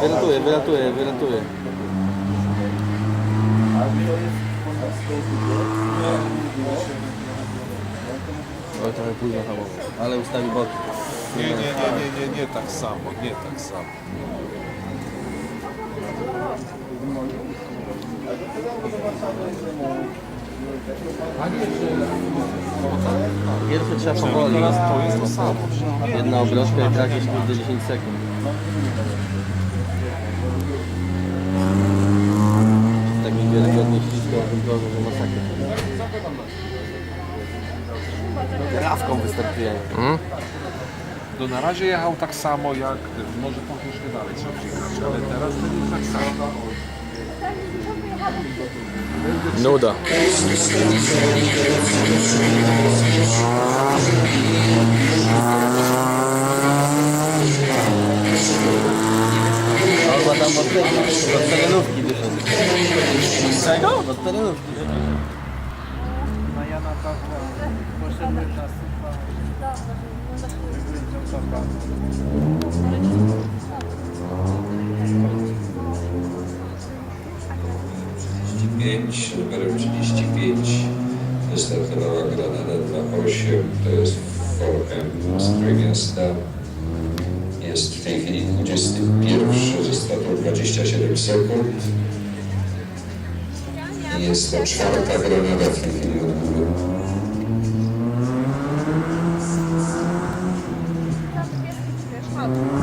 wylatuje, wylatuje, wylatuje. Oj, trochę późno hamował, ale ustawi boki. Nie, nie, nie, nie, nie, nie tak samo, nie tak samo. Pierwsze trzeba powoli. Teraz to jest to samo. Jedna obrożka i jakieś kurde 10 sekund. Tak mi wiarygodnie ściskał w tym torze, że masakra. Rawką wystartuje. No na razie jechał tak samo jak, może tam troszkę dalej trzeba przyjechać, ale teraz to jest tak samo. Nuda. Albo tam od, tego, od terenówki wyszedł. Czego? Od terenówki wyszedł. Na Jana Pawła poszedłem na sypa. Pięć, numerem 35 wystartowała Granada 28, to jest Forem z Trójmiasta. Jest w tej chwili 21 ze stratą 27 sekund. Jest to czwarta Granada w tej chwili od góry. I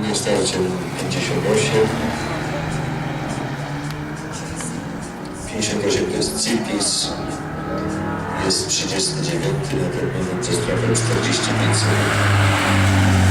na starcie 58. 58 to jest Cipis. Jest 39 na moment ze stratą 45 sekund.